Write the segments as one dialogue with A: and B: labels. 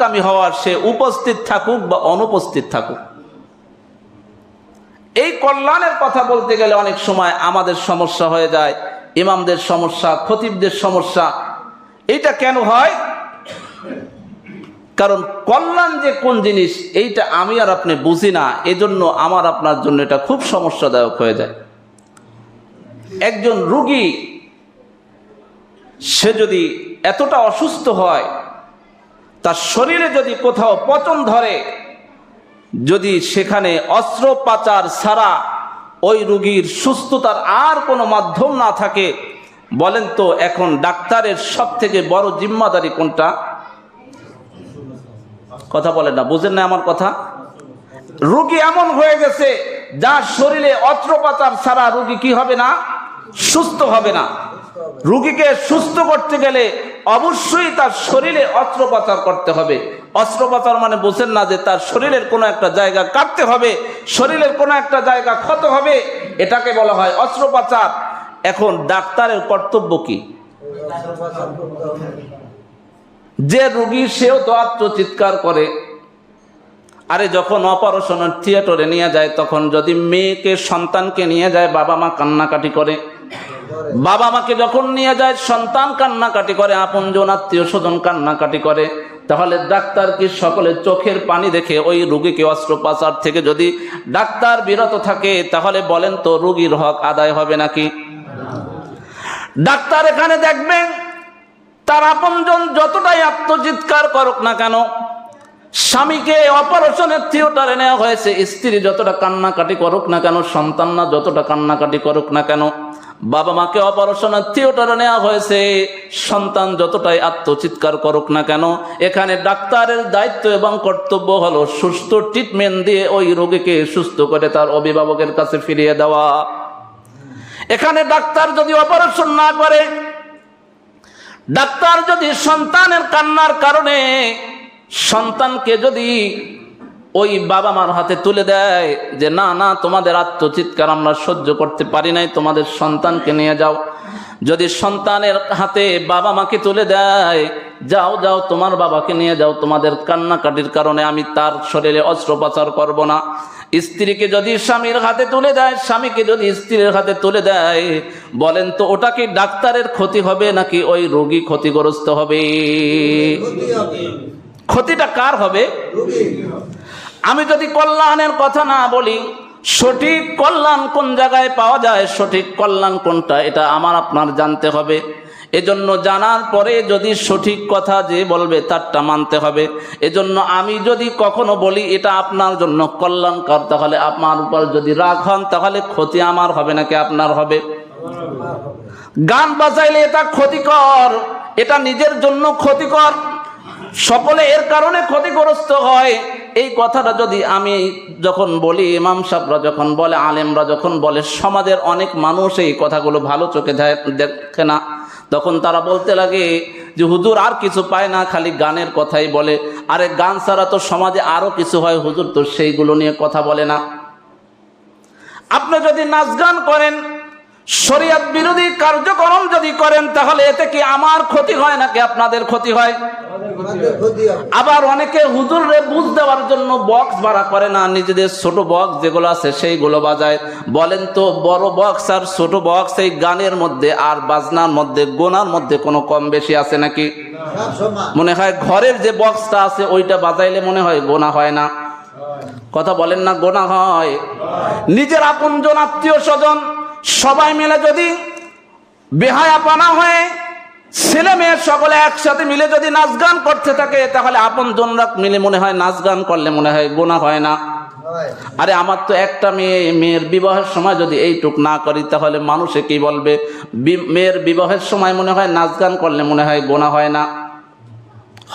A: কামি হওয়ার সে উপস্থিত থাকুক বা অনুপস্থিত থাকুক। এই কল্যাণের কথা বলতে গেলে অনেক সময় আমাদের সমস্যা হয়ে যায়, ইমামদের সমস্যা, খতিবদের সমস্যা। এইটা কেন হয়? কারণ কল্যাণ যে কোন জিনিস, এইটা আমি আর আপনি বুঝি না, এজন্য আমার আপনার জন্য এটা খুব সমস্যাদায়ক হয়ে যায়। একজন রুগী, সে যদি এতটা অসুস্থ হয় তার শরীরে যদি কোথাও পচন ধরে, যদি সেখানে অস্ত্রোপচার ছাড়া ওই রুগীর সুস্থতার আর কোনো মাধ্যম না থাকে, বলেন তো এখন ডাক্তারের সব থেকে বড় জিম্মাদারি কোনটা? কথা বলেন না, বুঝেন না আমার কথা? রুগী এমন হয়ে গেছে, যার শরীরে অস্ত্রোপচার ছাড়া রুগী কি হবে না? সুস্থ হবে না। রুগীকে সুস্থ করতে গেলে অবশ্যই তার শরীরে অস্ত্রোপচার করতে হবে। অস্ত্রোপচার মানে বোঝেন না যে তার শরীরের কোনো একটা জায়গা কাটতে হবে, শরীরের কোনো একটা জায়গা ক্ষত হবে, এটাকে বলা হয় অস্ত্রোপচার। এখন ডাক্তারের কর্তব্য কি? যে রুগী সেও তো আত্মচিৎকার করে। আরে যখন অপারেশনের থিয়েটারে নিয়ে যায়, তখন যদি মেয়েকে, সন্তানকে নিয়ে যায়, বাবা মা কান্নাকাটি করে বাবা মাকে যখন নিয়ে যায়, সন্তান কান্নাকাটি করে, আপনজন আত্মীয় স্বজন কান্নাকাটি করে, তাহলে ডাক্তার কি সকলে চোখের পানি দেখে ওই রুগীকে অস্ত্রোপচার থেকে যদি ডাক্তার বিরত থাকে, তাহলে বলেন তো রুগীর হক আদায় হবে নাকি? ডাক্তার এখানে দেখবেন, তার আপনজন যতটাই আত্মচিৎকার করুক না কেন, স্বামীকে অপারেশনের থিয়েটারে নেওয়া হয়েছে, স্ত্রী যতটা কান্নাকাটি করুক না কেন সন্তান না যতটা কান্নাকাটি করুক না কেন বাবা মাকে অপারেশনের থিয়েটারে নেওয়া হয়েছে। সন্তান যতটাই আত্মচিৎকার করুক না কেন, এখানে ডাক্তারের দায়িত্ব এবং কর্তব্য হলো সুস্থ ট্রিটমেন্ট দিয়ে ওই রোগীকে সুস্থ করে তার অভিভাবকের কাছে ফিরিয়ে দেওয়া। এখানে ডাক্তার যদি অপারেশন না করে, ডাক্তার যদি সন্তানের কান্নার কারণে সন্তানকে যদি ওই বাবা মার হাতে তুলে দেয় যে না না তোমাদের আত্মচিৎকার আমরা সহ্য করতে পারি নাই তোমাদের সন্তানকে নিয়ে যাও। যদি সন্তানের হাতে বাবা মাকে তুলে দেয় যাও যাও তোমার বাবাকে নিয়ে যাও তোমাদের কান্নাকাটির কারণে আমি তার শরীরে অস্ত্রোপচার করব না। স্ত্রীকে যদি স্বামীর হাতে তুলে দেয় স্বামীকে যদি স্ত্রীর হাতে তুলে দেয় বলেন তো ওটা কি ডাক্তারের ক্ষতি হবে নাকি ওই রোগী ক্ষতিগ্রস্ত হবে? ক্ষতিটা কার হবে। আমি যদি কল্যাণের কথা না বলি, সঠিক কল্যাণ কোন জায়গায় পাওয়া যায়, সঠিক কল্যাণ কোনটা, এটা আমার আপনার জানতে হবে। এজন্য জানার পরে যদি সঠিক কথা যে বলবে, তারটা মানতে হবে। এজন্য আমি যদি কখনো বলি, এটা আপনার জন্য কল্যাণকর, তাহলে আপনার উপর যদি রাগ হন, তাহলে ক্ষতি আমার হবে নাকি আপনার হবে? গান বাজাইলে এটা ক্ষতিকর, এটা নিজের জন্য ক্ষতিকর। সকলে এর কারণে ক্ষতিগ্রস্ত হয়। এই কথাটা যদি আমি যখন বলি, ইমাম সাহরা যখন বলে, আলেমরা যখন বলে, সমাজের অনেক মানুষ এই কথাগুলো ভালো চোখে দেখে না। তখন তারা বলতে লাগে যে, হুজুর আর কিছু পায় না, খালি গানের কথাই বলে। আরে গান ছাড়া তো সমাজে আরও কিছু হয়, হুজুর তো সেইগুলো নিয়ে কথা বলে না। আপনি যদি নাচ গান করেন শরিয়াত বিরোধী কার্যক্রম যদি করেন, তাহলে এতে কি আমার ক্ষতি হয় নাকি আপনাদের ক্ষতি হয়? আবার অনেকে হুজুরে বুঝ দেওয়ার জন্য বক্স ভাড়া করে না, নিজেদের ছোট বক্স যেগুলো আছে সেইগুলো বাজায়। বলেন তো, বড় বক্স আর ছোট বক্স এই গানের মধ্যে আর বাজনার মধ্যে, গোনার মধ্যে কোনো কম বেশি আছে নাকি? মনে হয় ঘরের যে বক্সটা আছে, ওইটা বাজাইলে মনে হয় গোনা হয় না। কথা বলেন না, গোনা হয়। নিজের আপনজন আত্মীয় স্বজন সবাই মিলে যদি বেহায়া পানা হয়ে ছেলে মেয়ের সকলে একসাথে মিলে যদি নাচ গান করতে থাকে তাহলে আপন জনরা মিলে মনে হয় নাচ গান করলে মনে হয় গোনা হয় না। আরে আমার তো একটা মেয়ে মেয়ের বিবাহের সময় যদি এইটুক না করি তাহলে মানুষে কি বলবে? মেয়ের বিবাহের সময় মনে হয় নাচ গান করলে মনে হয় গোনা হয় না।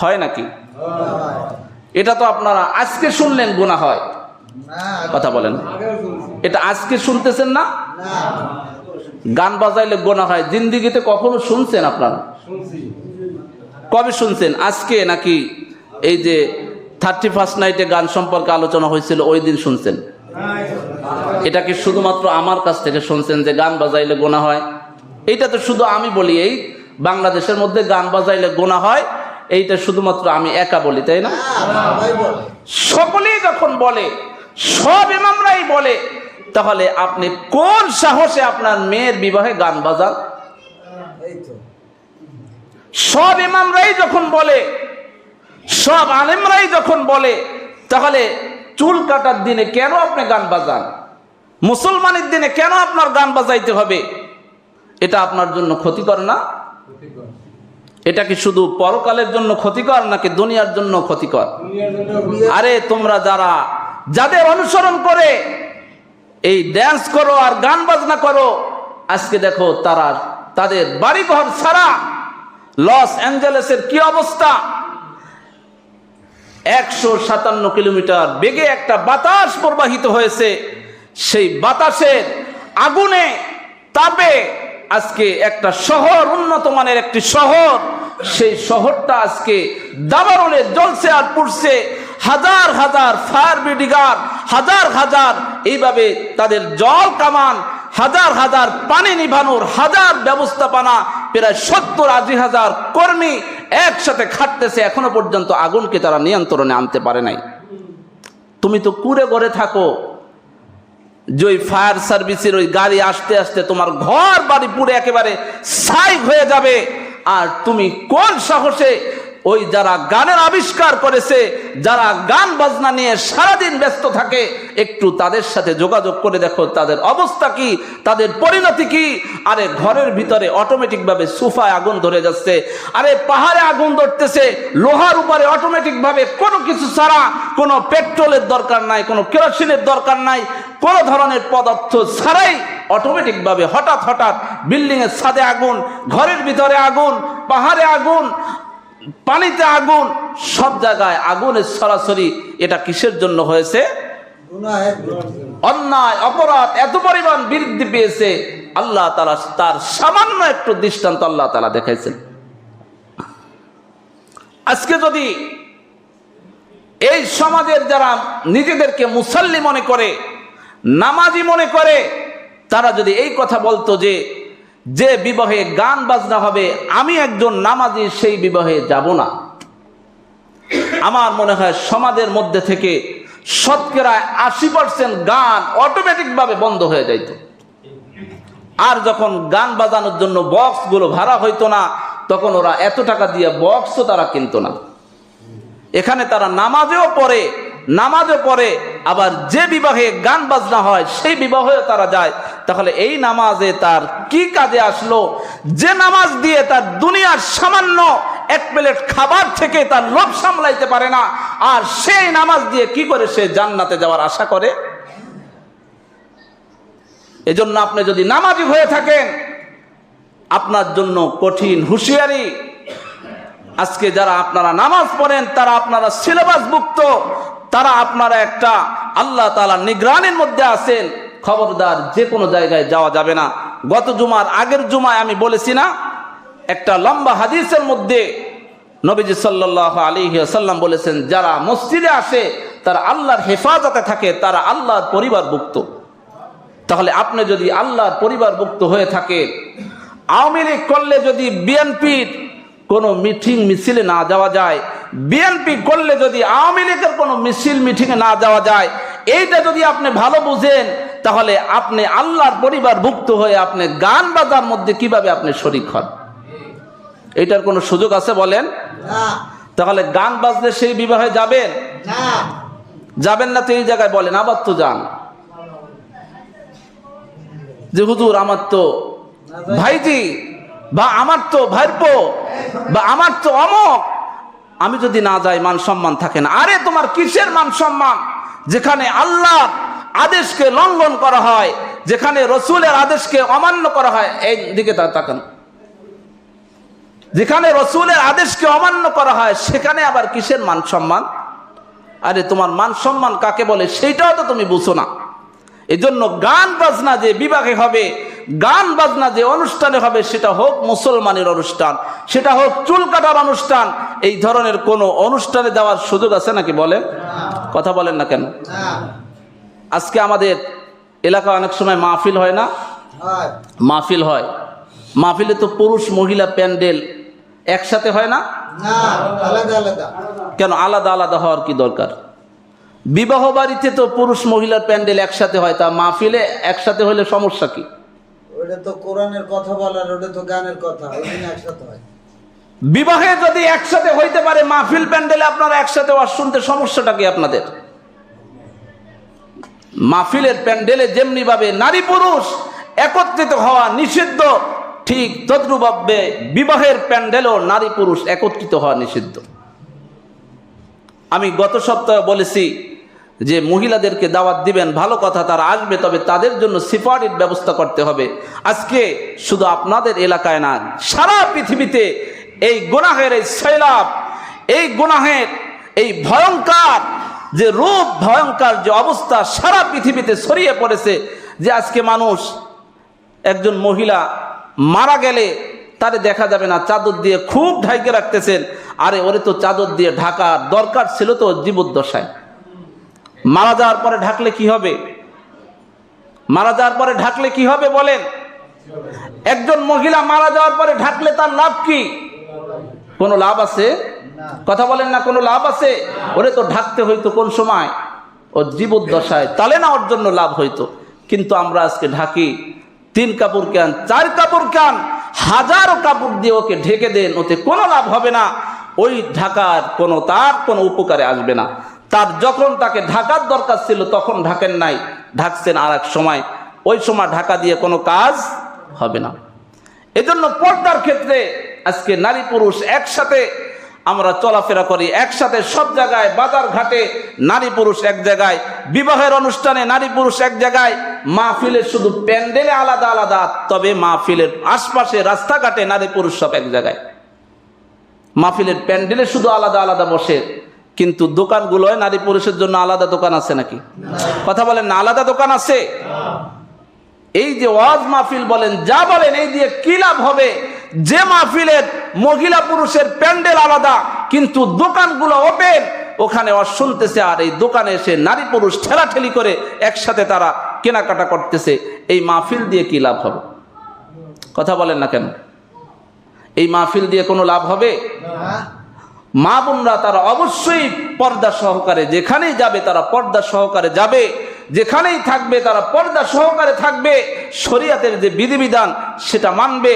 A: হয় নাকি? এটা তো আপনারা আজকে শুনলেন গোনা হয়। কথা বলেন। এটা আজকে শুনতেছেন না? গান বাজাইলে গোনা হয়। জিন্দিগিতে কখনো শুনছেন আপনারা? কবে শুনছেন? আজকে নাকি এই যে থার্টি ফার্স্ট নাইটে গান সম্পর্কে আলোচনা হয়েছিল ওই দিন শুনছেন? এটা কি শুধুমাত্র আমার কাছ থেকে শুনছেন যে গান বাজাইলে গোনা হয়? এইটা তো শুধু আমি বলি এই বাংলাদেশের মধ্যে গান বাজাইলে গোনা হয় এইটা শুধুমাত্র আমি একা বলি তাই না? সকলেই যখন বলে সব ইমামরাই বলে তাহলে আপনি কোন সাহসে আপনার মেয়ের বিবাহে গান বাজান? সব ইমামরাই যখন বলে সব আলেমরাই যখন বলে তাহলে চুল কাটার দিনে কেন আপনি গান বাজান? মুসলমানের দিনে কেন আপনার গান বাজাইতে হবে? এটা আপনার জন্য ক্ষতিকর না? এটা কি শুধু পরকালের জন্য ক্ষতিকর নাকি দুনিয়ার জন্য ক্ষতিকর। আরে তোমরা যারা যাদের অনুসরণ করে, এই ড্যান্স করো আর গান বাজনা করো, আজকে দেখো তারা তাদের বাড়িঘর ছাড়া লস অ্যাঞ্জেলেসের কি অবস্থা? একশো সাতান্ন কিলোমিটার বেগে একটা বাতাস প্রবাহিত হয়েছে। সেই বাতাসের আগুনে তাপে আজকে একটা শহর, উন্নত একটি শহর। সেই শহরটা আজকে দাবারণে জ্বলছে আর পুড়ছে। হাজার হাজার ফায়ার ব্রিগেড, হাজার হাজার এইভাবে তাদের জল কামান, হাজার হাজার পানি নিভানোর হাজার ব্যবস্থাপনা, প্রায় সত্তর আশি হাজার কর্মী একসাথে খাটতেছে, এখনও পর্যন্ত আগুনকে তারা নিয়ন্ত্রণে আনতে পারে নাই। তুমি তো কুড়ে ঘরে থাকো, যে ওই ফায়ার সার্ভিসের ওই গাড়ি আসতে আসতে তোমার ঘর বাড়ি পুড়ে একেবারে ছাই হয়ে যাবে, আর তুমি কোন সাহসে ওই যারা গানের আবিষ্কার করেছে, যারা গান বাজনা নিয়ে সারাদিন ব্যস্ত থাকে, একটু তাদের সাথে যোগাযোগ করে দেখো, তাদের অবস্থা কি, তাদের পরিণতি কি। আরে ঘরের ভিতরে অটোমেটিকভাবে সোফায় আগুন ধরে যাচ্ছে। আরে পাহাড়ে আগুন ধরতেছে, লোহার উপরে অটোমেটিকভাবে কোনো কিছু ছাড়া, কোনো পেট্রোলের দরকার নাই, কোনো কেরোসিনের দরকার নাই, কোনো ধরনের পদার্থ ছাড়াই অটোমেটিকভাবে হঠাৎ হঠাৎ বিল্ডিংয়ের ছাদে আগুন, ঘরের ভিতরে আগুন, পাহাড়ে আগুন পানিতে আগুন সব জায়গায় আগুনের সরাসরি এটা কিসের জন্য হয়েছে? অন্যায় অপরাধ এত পরিমাণ বৃদ্ধি পেয়েছে আল্লাহ তালা তার সামান্য একটু দৃষ্টান্ত আল্লাহ তালা দেখাইছেন। আজকে যদি এই সমাজের যারা নিজেদেরকে মুসল্লি মনে করে নামাজি মনে করে তারা যদি এই কথা বলতো যে যে বিবাহে গান বাজনা হবে, আমি একজন নামাজি, সেই বিবাহে যাব না। আমার মনে হয় সমাজের মধ্যে থেকে শতকরা আশি পার্সেন্ট গান অটোমেটিকভাবে বন্ধ হয়ে যাইত। আর যখন গান বাজানোর জন্য বক্সগুলো ভাড়া হইতো না, তখন ওরা এত টাকা দিয়ে বক্সও তারা কিনতো না। এখানে তারা নামাজেও পড়ে, নামাজও পড়ে, আবার যে বিবাহে গান বাজনা হয়, সেই বিবাহেও তারা যায়। তাহলে এই নামাজে তার কি কাজে আসলো? যে নামাজ দিয়ে তার দুনিয়ার সামান্য এক প্লেট খাবার থেকে তার লোভ সামলাইতে পারে না, আর সেই নামাজ দিয়ে কি করে সে জান্নাতে যাওয়ার আশা করে? এজন্য আপনি যদি নামাজি হয়ে থাকেন, আপনার জন্য কঠিন হুঁশিয়ারি। আজকে যারা আপনারা নামাজ পড়েন, তারা আপনারা সিলেবাস মুক্ত, তারা আপনারা একটা আল্লাহ তালা নিগরানের মধ্যে আছেন। খবরদার যে কোনো জায়গায় যাওয়া যাবে না। গত জুমার আগের জুমায় আমি বলেছি না, একটা লম্বা হাদিসের মধ্যে নবীজি সাল্লাহ আলী সাল্লাম বলেছেন, যারা মসজিদে আসে, তারা আল্লাহর হেফাজতে থাকে, তারা আল্লাহর পরিবারভুক্ত। তাহলে আপনি যদি আল্লাহর পরিবারভুক্ত হয়ে থাকে, আওয়ামী লীগ করলে যদি বিএনপির কোনো মিটিং মিছিলে না যাওয়া যায়, বিএনপি করলে যদি আওয়ামী লীগের কোনো মিছিল মিটিংয়ে না যাওয়া যায়, এইটা যদি আপনি ভালো বুঝেন তাহলে আপনি আল্লাহর পরিবার ভুক্ত হয়ে আপনি গান বাজার মধ্যে কীভাবে আপনি শরিক হন? এটার কোনো সুযোগ আছে বলেন? তাহলে গান বাজলে সেই বিবাহে যাবেন? যাবেন না তো এই জায়গায় বলেন আবার তো যান। যে হুজুর আমার তো ভাইজি বা আমার তো ভাইপো বা আমার তো অমক। আমি যদি না যাই মান সম্মান থাকে না। আরে তোমার কিসের মান সম্মান? যেখানে আল্লাহ আদেশকে লঙ্ঘন করা হয়, যেখানে রসুলের আদেশকে অমান্য করা হয়, এই দিকে তাকান। যেখানে রসুলের আদেশকে অমান্য করা হয়, সেখানে আবার কিসের মান সম্মান? আরে, তোমার মান সম্মান কাকে বলে? সেইটাও তো তুমি বুঝো না। এজন্য গান বাজনা যে বিভাগে হবে, গান বাজনা যে অনুষ্ঠানে হবে, সেটা হোক মুসলমানের অনুষ্ঠান, সেটা হোক চুল কাটার অনুষ্ঠান, এই ধরনের কোনো অনুষ্ঠানে দেওয়ার সুযোগ আছে নাকি বলেন? কথা বলেন না কেন? আজকে আমাদের এলাকা অনেক সময় মাহফিল হয় না? মাহফিল হয়। মাহফিলে তো পুরুষ মহিলা প্যান্ডেল একসাথে হয় না?
B: না আলাদা আলাদা।
A: কেন? আলাদা আলাদা হওয়ার কি দরকার? বিবাহ বাড়িতে তো পুরুষ মহিলার প্যান্ডেল একসাথে হয় তা মাহফিলে একসাথে হলে সমস্যা কি?
B: ওটা তো কোরআনের কথা বলার ওটা তো গানের কথা একসাথে হয়।
A: বিবাহে যদি একসাথে হইতে পারে মাহফিল প্যান্ডেলে আপনারা একসাথে শুনতে সমস্যাটা কি আপনাদের? মাহফিলের প্যান্ডেলে যেমনি ভাবে নারী পুরুষ একত্রিত হওয়া নিষিদ্ধ, ঠিক তদ্রুভাবে বিবাহের প্যান্ডেলও নারী পুরুষ একত্রিত হওয়া নিষিদ্ধ। আমি গত সপ্তাহে বলেছি যে মহিলাদেরকে দাওয়াত দিবেন, ভালো কথা তারা আসবে, তবে তাদের জন্য সিফারির ব্যবস্থা করতে হবে। আজকে শুধু আপনাদের এলাকায় না, সারা পৃথিবীতে এই গুনাহের এই সৈলাভ এই গুনাহের এই ভয়ঙ্কর যে রূপ ভয়ঙ্কর, যে অবস্থা সারা পৃথিবীতে ছড়িয়ে পড়েছে, যে আজকে মানুষ একজন মহিলা মারা গেলে তারে দেখা যাবে না, চাদর দিয়ে খুব ঢাইকে রাখতেছেন। আরে ওরে তো চাদর দিয়ে ঢাকা দরকার ছিল তো জীবদ্দশায়। মারা যাওয়ার পরে ঢাকলে কি হবে? মারা যাওয়ার পরে ঢাকলে কি হবে বলেন? একজন মহিলা মারা যাওয়ার পরে ঢাকলে তার লাভ কি? কোনো লাভ আছে? কথা বলেন না, কোনো লাভ আছে? ওরে তো ঢাকতে হইতো কোন সময়? ও জীবদ্দশায় তালে না ওর জন্য লাভ হইতো। কিন্তু আমরা আজকে ঢাকি, তিন কাপড় কেন, চার কাপড় কেন, হাজারো কাপড় দিয়ে ওকে ঢেকে দেন, ওতে কোনো লাভ হবে না। ওই ঢাকার কোনো, তার কোনো উপকারে আসবে না। তার যখন তাকে ঢাকার দরকার ছিল, তখন ঢাকেন নাই। ঢাকছেন আর সময়। ওই সময় ঢাকা দিয়ে কোনো কাজ হবে না। এজন্য পর্দার ক্ষেত্রে আজকে নারী পুরুষ একসাথে আমরা চলাফেরা করি একসাথে সব জায়গায়, বাজার ঘাটে, নারী পুরুষ এক জায়গায়, বিবাহের অনুষ্ঠানে নারী পুরুষ এক জায়গায় মাহফিলের শুধু প্যান্ডেলে আলাদা আলাদা, তবে মাহফিলের আশপাশে রাস্তাঘাটে নারী পুরুষ সব এক জায়গায়। মাহফিলের প্যান্ডেলে শুধু আলাদা আলাদা বসে, কিন্তু দোকানগুলোয় নারী পুরুষের জন্য আলাদা দোকান আছে নাকি? কথা বলেন না, আলাদা দোকান আছে? এই যে ওয়াজ মাহফিল বলেন, যা বলেন, এই দিয়ে কি লাভ হবে? যে মাহফিলের মহিলা পুরুষের প্যান্ডেল আলাদা, কিন্তু দোকানগুলো ওপেন ওখানে ওয়াজ শুনতেছে আর এই দোকানে এসে নারী পুরুষ ঠেলাঠেলি করে একসাথে তারা কেনাকাটা করতেছে। এই মাহফিল দিয়ে কি লাভ হবে? কথা বলেন না কেন? এই মাহফিল দিয়ে কোনো লাভ হবে? মা বোনরা তারা অবশ্যই পর্দা সহকারে যেখানেই যাবে তারা পর্দা সহকারে যাবে। যেখানেই থাকবে তারা পর্দা সহকারে থাকবে। শরিয়াতের যে বিধিবিধান সেটা মানবে।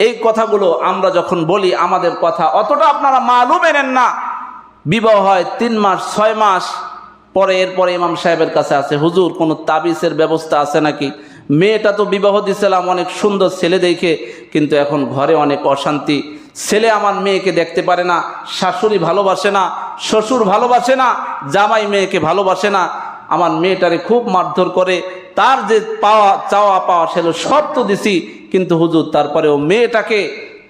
A: এই কথাগুলো আমরা যখন বলি, আমাদের কথা অতটা আপনারা মালুম এনেন না। বিবাহ হয় তিন মাস, ছয় মাস, পরে এরপরে ইমাম সাহেবের কাছে আছে, হুজুর, কোনো তাবিজের ব্যবস্থা আছে নাকি? মেয়েটা তো বিবাহ দিছিলাম, অনেক সুন্দর ছেলে দেখে, কিন্তু এখন ঘরে অনেক অশান্তি। ছেলে আমার মেয়েকে দেখতে পারে না, শাশুড়ি ভালোবাসে না, শ্বশুর ভালোবাসে না, জামাই মেয়েকে ভালোবাসে না। আমার মেয়েটারে খুব মারধর করে তার যে পাওয়া, চাওয়া পাওয়া সেগুলো সব তো দিছি, কিন্তু হুজুর তারপরেও মেয়েটাকে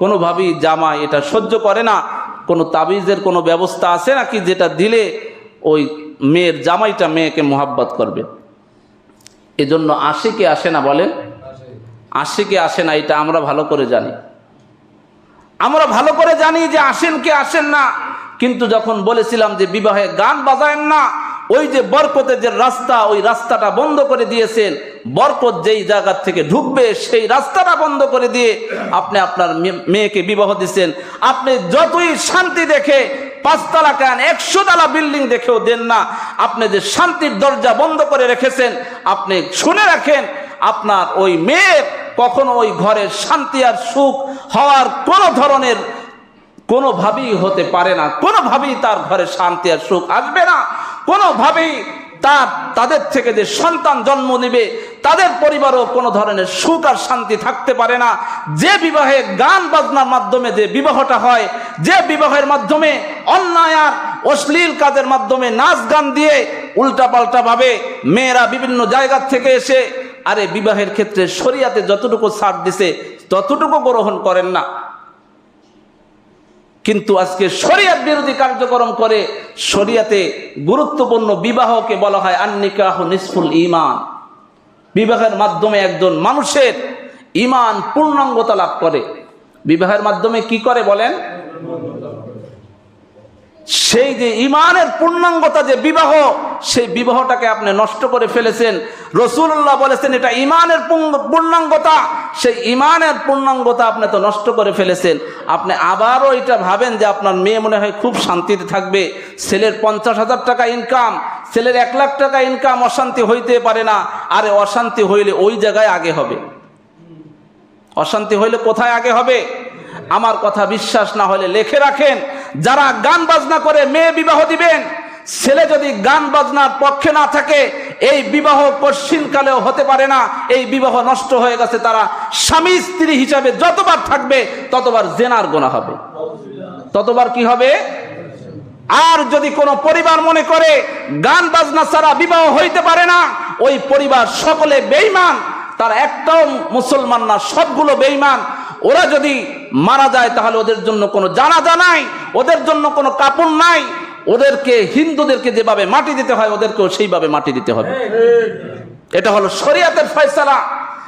A: কোনোভাবেই জামাই এটা সহ্য করে না। কোনো তাবিজের কোনো ব্যবস্থা আছে নাকি যেটা দিলে ওই মেয়ের জামাইটা মেয়েকে মোহাব্বত করবে? এজন্য আশিকে আসে না বলেন? আশিকে আসে না, এটা আমরা ভালো করে জানি। আমরা ভালো করে জানি যে আসেন কি আসেন না, কিন্তু যখন বলেছিলাম যে বিবাহে গান বাজায়েন না ওই যে বরকতের যে রাস্তা, ওই রাস্তাটা বন্ধ করে দিয়েছেন। বরকত যেই জায়গার থেকে ঢুকবে, সেই রাস্তাটা বন্ধ করে দিয়ে আপনি আপনার মেয়েকে বিবাহ দিচ্ছেন। আপনি যতই শান্তি দেখে পাঁচতলা কেন একশো তলা বিল্ডিং দেখেও দেন না। আপনি যে শান্তির দরজা বন্ধ করে রেখেছেন, আপনি শুনে রাখেন, আপনার ওই মেয়ের কখনো ওই ঘরের শান্তি আর সুখ হওয়ার কোনো ধরনের কোনোভাবেই হতে পারে না। কোনোভাবেই তার ঘরে শান্তি আর সুখ আসবে না। কোনোভাবেই তার তাদের থেকে যে সন্তান জন্ম নেবে, তাদের পরিবারও কোনো ধরনের সুখ আর শান্তি থাকতে পারে না। যে বিবাহে গান বাজনার মাধ্যমে যে বিবাহটা হয়, যে বিবাহের মাধ্যমে অন্যায় আর অশ্লীল কাজের মাধ্যমে নাচ গান দিয়ে উল্টাপাল্টা ভাবে মেয়েরা বিভিন্ন জায়গা থেকে এসে, আরে বিবাহের ক্ষেত্রে শরিয়াতে যতটুকু ছাড় দিছে, ততটুকু গ্রহণ করেন না। কিন্তু আজকে শরিয়াত বিরোধী কার্যক্রম করে শরিয়াতে গুরুত্বপূর্ণ বিবাহকে বলা হয় আন্নিকাহ নিসফুল ইমান বিবাহের মাধ্যমে একজন মানুষের ইমান পূর্ণাঙ্গতা লাভ করে। বিবাহের মাধ্যমে কি করে বলেন? সেই যে ইমানের পূর্ণাঙ্গতা যে বিবাহ, সেই বিবাহটাকে আপনি নষ্ট করে ফেলেছেন। রসুল্লাহ বলেছেন, এটা ইমানের পূর্ণ- পূর্ণাঙ্গতা। সেই ইমানের পূর্ণাঙ্গতা আপনি তো নষ্ট করে ফেলেছেন। আপনি আবারও এটা ভাবেন যে আপনার মেয়ে মনে হয় খুব শান্তিতে থাকবে। ছেলের পঞ্চাশ হাজার টাকা ইনকাম ছেলের এক লাখ টাকা ইনকাম অশান্তি হইতে পারে না। আরে অশান্তি হইলে ওই জায়গায় আগে হবে। অশান্তি হইলে কোথায় আগে হবে? আমার কথা বিশ্বাস না হলে লেখে রাখেন। যারা গান বাজনা করে মেয়ে বিবাহ দিবেন, ছেলে যদি গান বাজনার পক্ষে না থাকে, এই বিবাহ কশ্চিনকালেও হতে পারে না। এই বিবাহ নষ্ট হয়ে গেছে তারা স্বামী স্ত্রী হিসাবে যতবার থাকবে, ততবার জেনার গোনা হবে। ততবার কি হবে? আর যদি কোনো পরিবার মনে করে গান বাজনা ছাড়া বিবাহ হইতে পারে না, ওই পরিবার সকলে বেইমান তার একটাও মুসলমান না, সবগুলো বেইমান ওরা যদি মারা যায়, তাহলে ওদের জন্য কোনো জানাজা নাই। ওদের জন্য কোনো কাপড় নাই। ওদেরকে, হিন্দুদেরকে যেভাবে মাটি দিতে হয়, ওদেরকেও সেইভাবে মাটি দিতে হবে। এটা হলো শরিয়াতের ফয়সালা,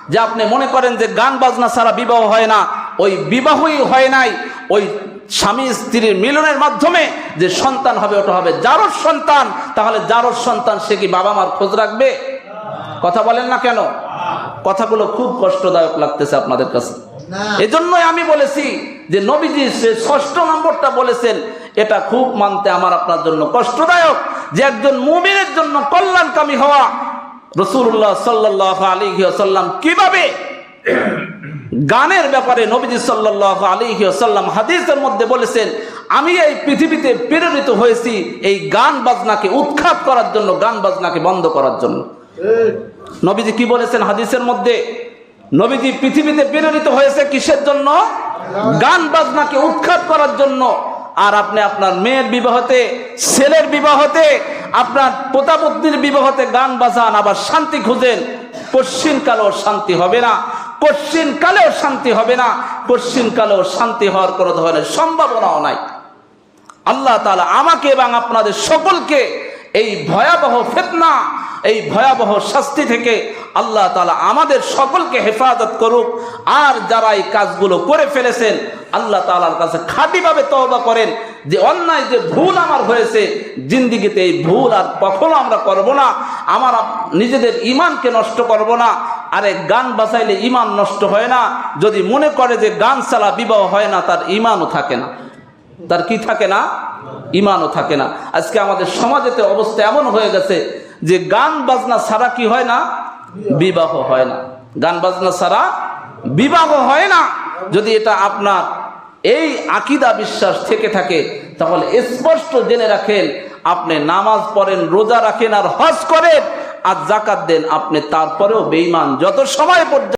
A: যে আপনি মনে করেন যে গান বাজনা ছাড়া বিবাহ হয় না। ওই বিবাহই হয় নাই। ওই স্বামী স্ত্রীর মিলনের মাধ্যমে যে সন্তান হবে, ওটা হবে যারোর সন্তান। তাহলে যারোর সন্তান, সে কি বাবা মার খোঁজ রাখবে? কথা বলেন না কেন? কথাগুলো খুব কষ্টদায়ক লাগতেছে আপনাদের কাছে। এজন্যই আমি বলেছি যে নবীজি সে ষষ্ঠ নম্বরটা বলেছেন এটা খুব মানতে আমার আপনার জন্য কষ্টদায়ক যে একজন মুমিনের জন্য কল্যাণকামী হওয়া রসুল্লাহ সাল্লাহ আলী সাল্লাম কীভাবে গানের ব্যাপারে নবীজি সাল্লাহ আলী সাল্লাম হাদিসের মধ্যে বলেছেন আমি এই পৃথিবীতে প্রেরিত হয়েছি এই গান বাজনাকে উৎখাত করার জন্য গান বাজনাকে বন্ধ করার জন্য। নবীজি কি বলেছেন হাদিসের মধ্যে? নবীজি পৃথিবীতে প্রেরিত হয়েছে কিসের জন্য? গান বাজনাকে উৎখাত করার জন্য। আর আপনি আপনার মেয়ের বিবাহতে, ছেলের বিবাহতে, আপনার পোতাপত্নীর বিবাহতে গান বাজান, আবার শান্তি খুঁজেন। পশ্চিম কালেও শান্তি হবে না, পশ্চিম কালেও শান্তি হবে না, পশ্চিম কালেও শান্তি হওয়ার কোনো ধরনের সম্ভাবনাও নাই। আল্লাহ তালা আমাকে এবং আপনাদের সকলকে এই ভয়াবহ ফেতনা এই ভয়াবহ শাস্তি থেকে আল্লাহ তালা আমাদের সকলকে হেফাজত করুক। আর যারা এই কাজগুলো করে ফেলেছেন, আল্লাহ তালার কাছে খাঁটিভাবে তওবা করেন যে অন্যায় যে ভুল আমার হয়েছে, জিন্দিগিতে এই ভুল আর কখনো আমরা করব না। আমার নিজেদের ইমানকে নষ্ট করব না। আরে গান বাঁচাইলে ইমান নষ্ট হয় না। যদি মনে করে যে গান ছাড়া বিবাহ হয় না, তার ইমানও থাকে না। তার কি থাকে না? ইমানও থাকে না। আজকে আমাদের সমাজেতে অবস্থা এমন হয়ে গেছে যে গান বাজনা ছাড়া কি হয় না? বিবাহ হয় না। গান বাজনা ছাড়া বিবাহ হয় না। যদি এটা আপনার এই আকিদা বিশ্বাস থেকে থাকে, তাহলে স্পষ্ট জেনে রাখেন, আপনি নামাজ পড়েন, রোজা রাখেন আর হজ করেন, আর জাকাত দেন, আপনি তারপরেও বেইমান যত সময় পর্যন্ত